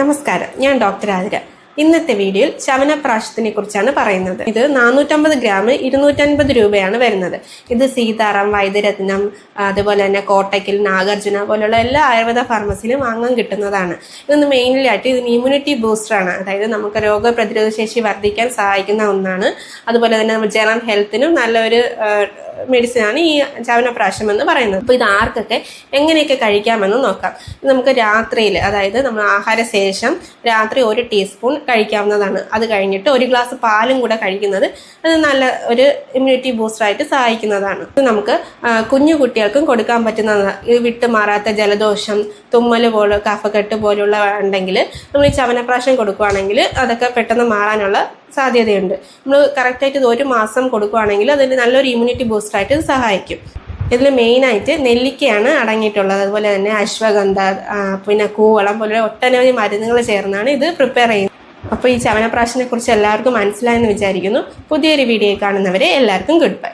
നമസ്കാരം. ഞാൻ ഡോക്ടർ ആതിര. ഇന്നത്തെ വീഡിയോയിൽ ശവനപ്രാശത്തിനെ കുറിച്ചാണ് പറയുന്നത്. ഇത് നാനൂറ്റമ്പത് ഗ്രാം ഇരുന്നൂറ്റൻപത് രൂപയാണ് വരുന്നത്. ഇത് സീതാറാം വൈദ്യരത്നം അതുപോലെ തന്നെ കോട്ടയ്ക്കൽ നാഗാർജുന പോലുള്ള എല്ലാ ആയുർവേദ ഫാർമസിയിലും വാങ്ങാൻ കിട്ടുന്നതാണ്. ഇതൊന്ന് മെയിൻലി ആയിട്ട് ഇതിന് ഇമ്മ്യൂണിറ്റി ബൂസ്റ്ററാണ് അതായത് നമുക്ക് രോഗപ്രതിരോധ ശേഷി വർദ്ധിക്കാൻ സഹായിക്കുന്ന ഒന്നാണ്. അതുപോലെ തന്നെ ജനറൽ ഹെൽത്തിനും നല്ലൊരു മെഡിസിൻ ആണ് ഈ ചവനപ്രാശം എന്ന് പറയുന്നത്. അപ്പോൾ ഇത് ആർക്കൊക്കെ എങ്ങനെയൊക്കെ കഴിക്കാമെന്ന് നോക്കാം. നമുക്ക് രാത്രിയിൽ അതായത് നമ്മൾ ആഹാരശേഷം രാത്രി ഒരു ടീസ്പൂൺ കഴിക്കാവുന്നതാണ്. അത് കഴിഞ്ഞിട്ട് ഒരു ഗ്ലാസ് പാലും കൂടെ കഴിക്കുന്നത് അത് നല്ല ഒരു ഇമ്മ്യൂണിറ്റി ബൂസ്റ്ററായിട്ട് സഹായിക്കുന്നതാണ്. നമുക്ക് കുഞ്ഞു കുട്ടികൾക്കും കൊടുക്കാൻ പറ്റുന്നതാണ്. ഇത് വിട്ടുമാറാത്ത ജലദോഷം തുമ്മൽ പോലെ കഫക്കെട്ട് പോലുള്ള ഉണ്ടെങ്കിൽ നമ്മൾ ഈ ചവനപ്രാശം കൊടുക്കുകയാണെങ്കിൽ അതൊക്കെ പെട്ടെന്ന് മാറാനുള്ള സാധ്യതയുണ്ട്. നമ്മൾ കറക്റ്റായിട്ട് ഇത് ഒരു മാസം കൊടുക്കുകയാണെങ്കിൽ അതിന് നല്ലൊരു ഇമ്മ്യൂണിറ്റി ബൂസ്റ്ററായിട്ട് സഹായിക്കും. ഇതിൽ മെയിനായിട്ട് നെല്ലിക്കയാണ് അടങ്ങിയിട്ടുള്ളത്. അതുപോലെ തന്നെ അശ്വഗന്ധ പിന്നെ കൂവളം പോലെ ഒട്ടനവധി മരുന്നുകൾ ചേർന്നാണ് ഇത് പ്രിപ്പയർ ചെയ്യുന്നത്. അപ്പോൾ ഈ ചവനപ്രാശനെ കുറിച്ച് എല്ലാവർക്കും മനസ്സിലായെന്ന് വിചാരിക്കുന്നു. പുതിയൊരു വീഡിയോ കാണുന്നവരെ എല്ലാവർക്കും ഗുഡ് ബൈ.